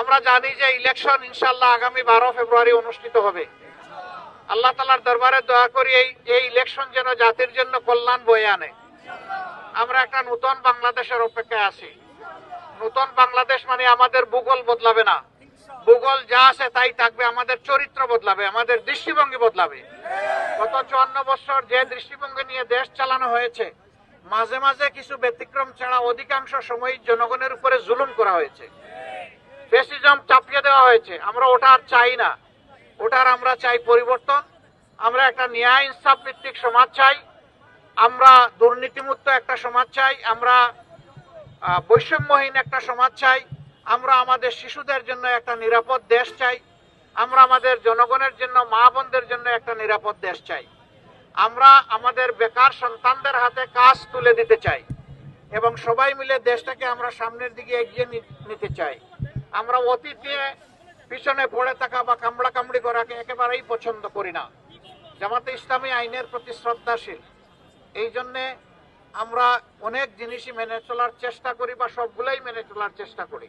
আমরা জানি যে ইলেকশন ইনশাল্লাহ আগামী বারো ফেব্রুয়ারি অনুষ্ঠিত হবে। আল্লাহ তালার দরবারে দোয়া করি এই এই ইলেকশন যেন জাতির জন্য কল্যাণ বয়ে আনে। আমরা একটা নতুন বাংলাদেশের অপেক্ষায় আছি। নতুন বাংলাদেশ মানে আমাদের ভূগোল বদলাবে না। ভূগোল যা আছে তাই থাকবে, আমাদের চরিত্র বদলাবে, আমাদের দৃষ্টিভঙ্গি বদলাবে। গত চুয়ান্ন বছর যে দৃষ্টিভঙ্গি নিয়ে দেশ চালানো হয়েছে, মাঝে মাঝে কিছু ব্যতিক্রম ছাড়া অধিকাংশ সময় জনগণের উপরে জুলুম করা হয়েছে। দেওয়া হয়েছে। আমরা ওটা আর চাই না। ওটার আমরা চাই পরিবর্তন। আমরা একটা ন্যায় ইনসাফ ভিত্তিক সমাজ চাই। আমরা দুর্নীতিমুক্ত একটা সমাজ চাই। আমরা বৈষম্যহীন একটা সমাজ চাই। আমরা আমাদের শিশুদের জন্য একটা নিরাপদ দেশ চাই। আমরা আমাদের জনগণের জন্য, মা বোনদের জন্য একটা নিরাপদ দেশ চাই। আমরা আমাদের বেকার সন্তানদের হাতে কাজ তুলে দিতে চাই। এবং সবাই মিলে দেশটাকে আমরা সামনের দিকে এগিয়ে নিতে চাই। আমরা অতীত অতীতে পিছনে পড়ে থাকা বা কামড়া কামড়ি করাকে একেবারেই পছন্দ করি না। জামাতে ইসলামী আইনের প্রতি শ্রদ্ধাশীল। এই জন্যে আমরা অনেক জিনিসই মেনে চলার চেষ্টা করি বা সবগুলোই মেনে চলার চেষ্টা করি।